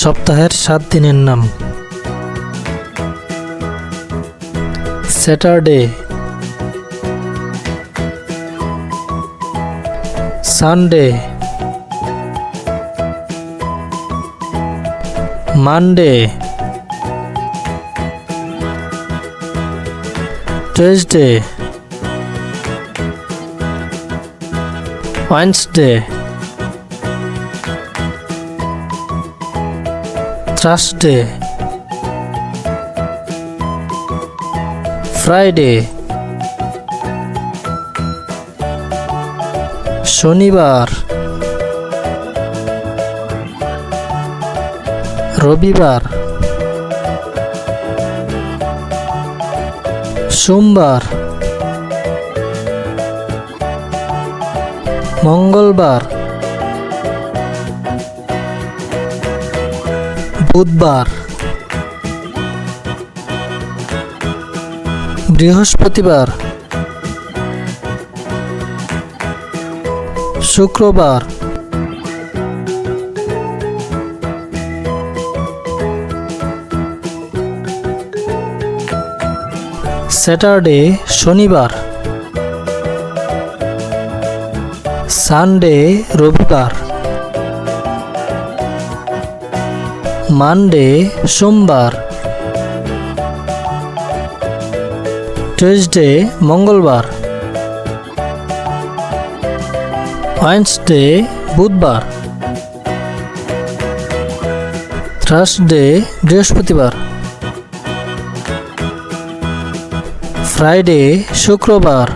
সপ্তাহের সাত দিনের নাম। Saturday. Sunday. Monday. Tuesday Wednesday. Thursday Friday শনিবার। রবিবার। সোমবার। মঙ্গলবার। বুধবার। বৃহস্পতিবার। শুক্রবার। স্যাটারডে শনিবার। সানডে রবিবার। মানডে সোমবার। টিউসডে মঙ্গলবার। ওয়েন্সডে বুধবার। থার্সডে বৃহস্পতিবার। ফ্রাইডে শুক্রবার।